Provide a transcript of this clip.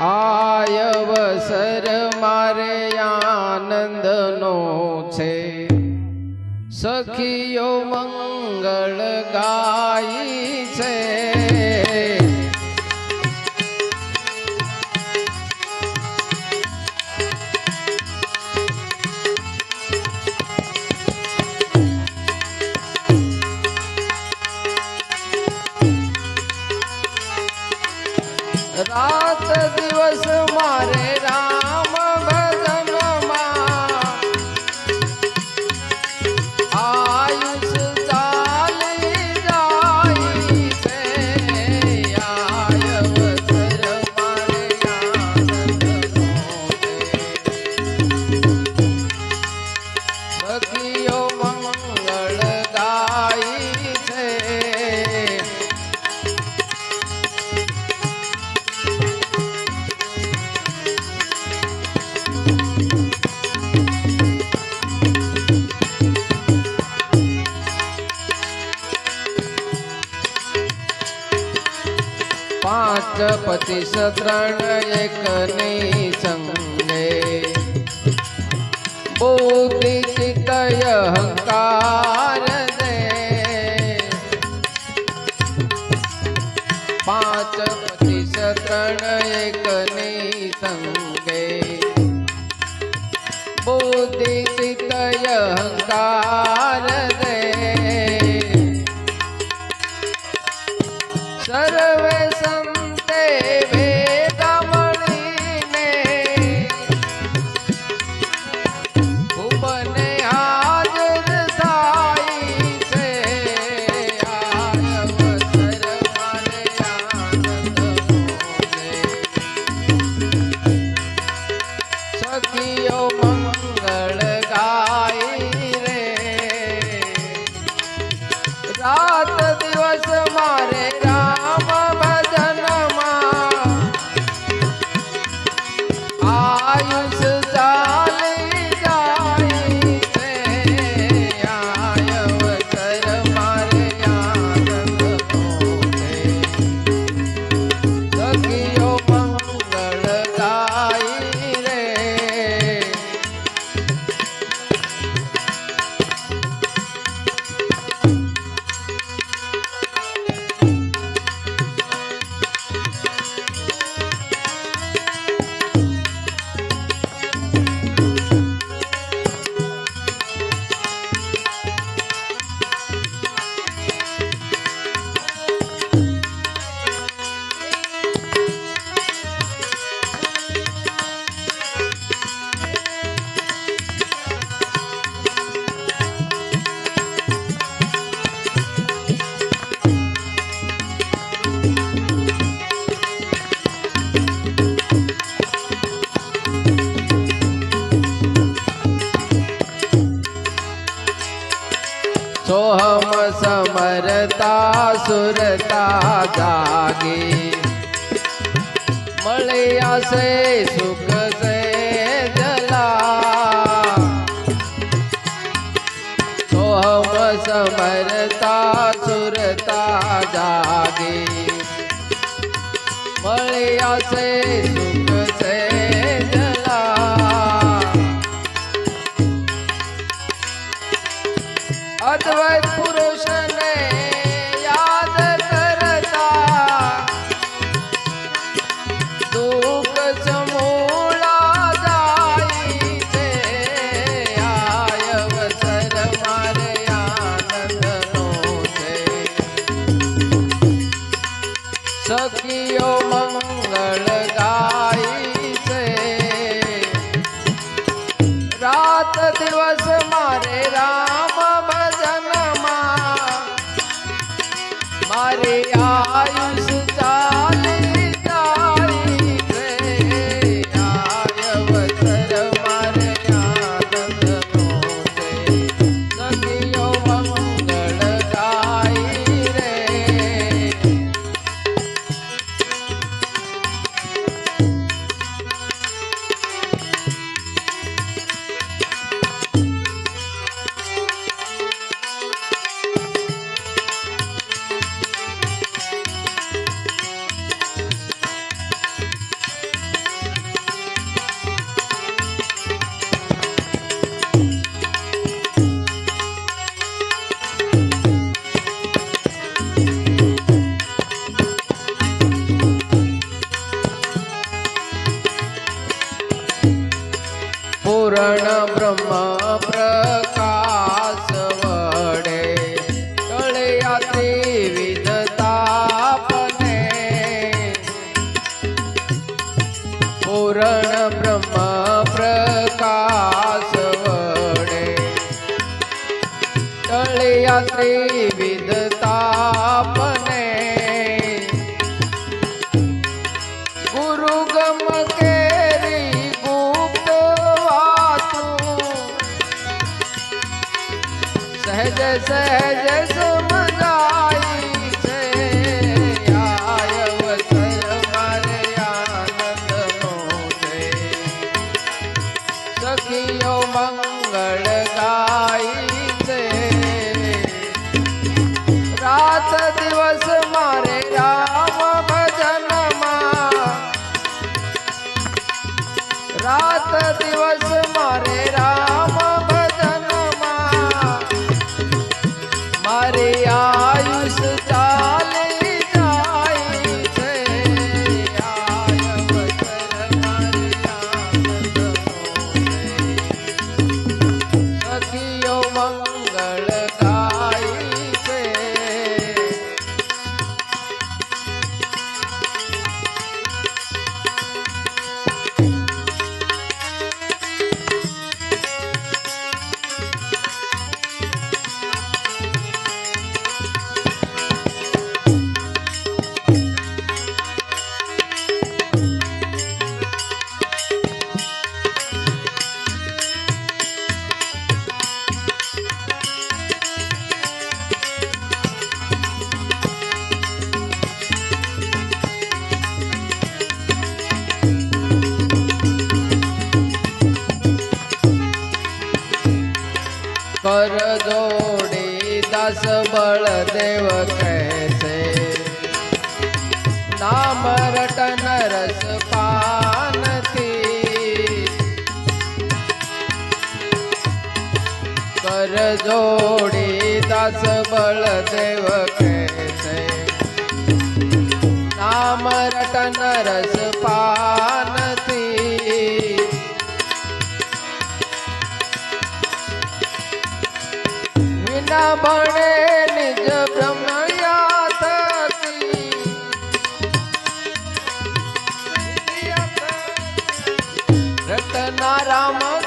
આવસર મારે આનંદનો છે. સખીઓ મંગળ ગાય છે. মারে પાંચ પચીસ ત્રણ એકની સંગ सोहम समरता सुरता जागे मलया से सुख से जला सोहम समरता सुरता जागे मलया से અદ્વૈત પુરુષ सारे आयुष जा પૂરણ બ્રહ્મ પ્રકાશ વડે કળયાતી વિધતાપને. પૂરણ બ્રહ્મ સહજ સુમરાઈ છે. આય વસર મારે આનંદ નો છે. સખીઓ મંગળ बलदेव कैसे? नाम रटन रस पानती कर जोडी दास बलदेव कैसे? नाम रटन रस पानती बने ना रामा